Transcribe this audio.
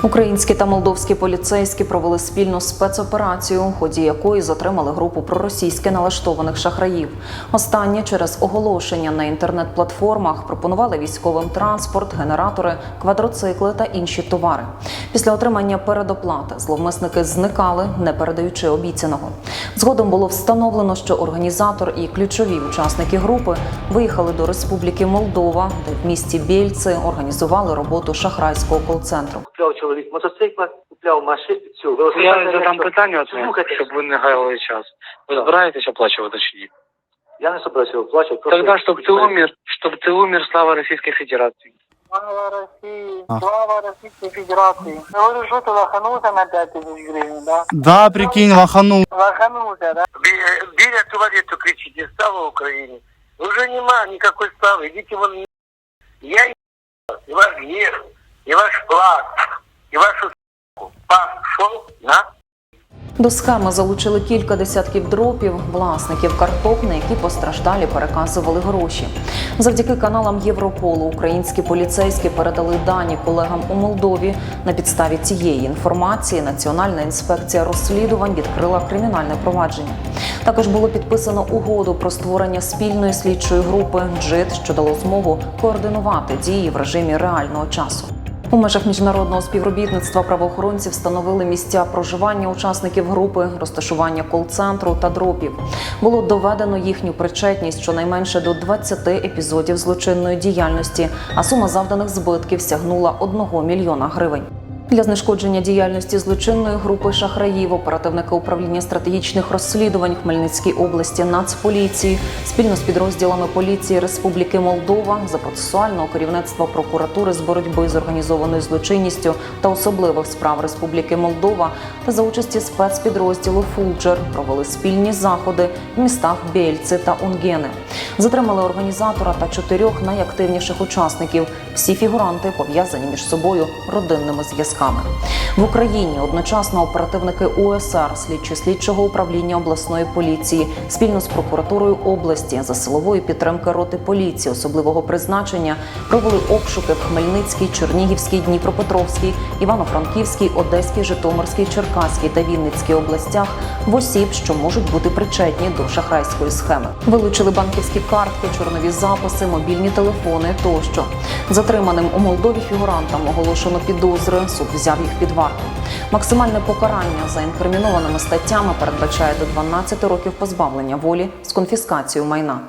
Українські та молдовські поліцейські провели спільну спецоперацію, у ході якої затримали групу проросійськи налаштованих шахраїв. Останні через оголошення на інтернет-платформах пропонували військовим транспорт, генератори, квадроцикли та інші товари. Після отримання передоплати зловмисники зникали, не передаючи обіцяного. Згодом було встановлено, що організатор і ключові учасники групи виїхали до Республіки Молдова, де в місті Бєльци організували роботу шахрайського кол-центру. Купляв чоловік мотоцикла, купляв машину, цю велосипед. Я задам питання, одне, Слухайте, щоб ви не гаяли час. Ви Так. збираєтесь оплачувати чи ні? я не собирався оплачувати. Тогда, щоб ти умер, щоб ти умер, слава Російській Федерації. Слава России! Слава Российской Федерации! Говорю, что ты лоханулся на 5 тысяч гривен, да? Да, прикинь, лоханул. Лоханулся, да? Біля туалету кричите, слава Україні. Уже нема никакой славы, идите вон. Я и ваш гнев, и ваш план, И вашу с**ку. пошел на До схеми залучили кілька десятків дропів, власників карток, на які постраждалі переказували гроші. Завдяки каналам Європолу українські поліцейські передали дані колегам у Молдові. На підставі цієї інформації Національна інспекція розслідувань відкрила кримінальне провадження. Також було підписано угоду про створення спільної слідчої групи «Джит», що дало змогу координувати дії в режимі реального часу. У межах міжнародного співробітництва правоохоронці встановили місця проживання учасників групи, розташування кол-центру та дропів. Було доведено їхню причетність щонайменше до 20 епізодів злочинної діяльності, а сума завданих збитків сягнула 1 мільйона гривень. Для знешкодження діяльності злочинної групи шахраїв оперативники управління стратегічних розслідувань Хмельницькій області Нацполіції спільно з підрозділами поліції Республіки Молдова за процесуального керівництва прокуратури з боротьби з організованою злочинністю та особливих справ Республіки Молдова та за участі спецпідрозділу Фулджер провели спільні заходи в містах Бєльци та Унгени. Затримали організатора та чотирьох найактивніших учасників. Всі фігуранти пов'язані між собою родинними зв'язками. В Україні одночасно оперативники УСР, слідчі слідчого управління обласної поліції, спільно з прокуратурою області за силової підтримки роти поліції особливого призначення провели обшуки в Хмельницькій, Чернігівській, Дніпропетровській, Івано-Франківській, Одеській, Житомирській, Черкаській та Вінницькій областях в осіб, що можуть бути причетні до шахрайської схеми. Вилучили банківські картки, чорнові записи, мобільні телефони тощо. Затриманим у Молдові фігурантам оголошено підозри. Суд взяв їх під варту. Максимальне покарання за інкримінованими статтями передбачає до 12 років позбавлення волі з конфіскацією майна.